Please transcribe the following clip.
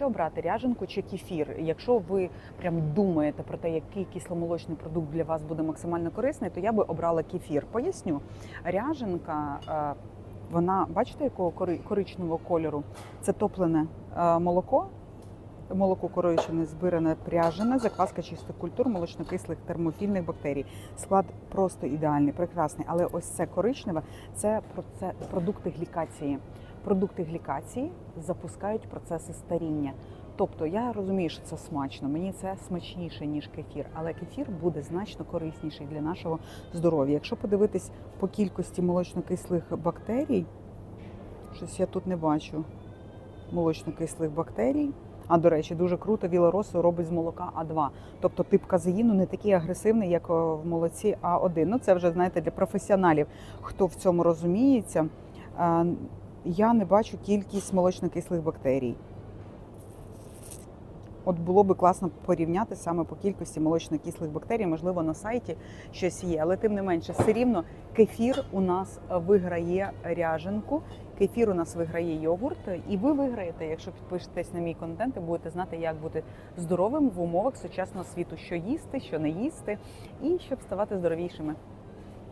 що брати ряженку чи кефір? Якщо ви прям думаєте про те, який кисломолочний продукт для вас буде максимально корисний, то я би обрала кефір. Поясню, ряженка. е, Вона, бачите, якого кори- коричневого кольору? Це топлене е, молоко, молоко коричневе, збиране, пряжене, закваска чистих культур, молочнокислих термофільних бактерій. Склад просто ідеальний, прекрасний. Але ось це коричневе це, це продукти глікації. Продукти глікації запускають процеси старіння. Тобто я розумію, що це смачно, мені це смачніше, ніж кефір, але кефір буде значно корисніший для нашого здоров'я. Якщо подивитись по кількості молочнокислих бактерій, щось я тут не бачу молочнокислих бактерій. А до речі, дуже круто вілоросу робить з молока А2. Тобто тип казеїну не такий агресивний, як в молоці А1. Ну це вже знаєте для професіоналів, хто в цьому розуміється. Е, Я не бачу кількість молочно-кислих бактерій. От було би класно порівняти саме по кількості молочнокислих бактерій, можливо, на сайті щось є, але тим не менше, все рівно кефір у нас виграє ряженку, кефір у нас виграє йогурт, і ви виграєте, якщо підпишетесь на мій контент і будете знати, як бути здоровим в умовах сучасного світу, що їсти, що не їсти, і щоб ставати здоровішими.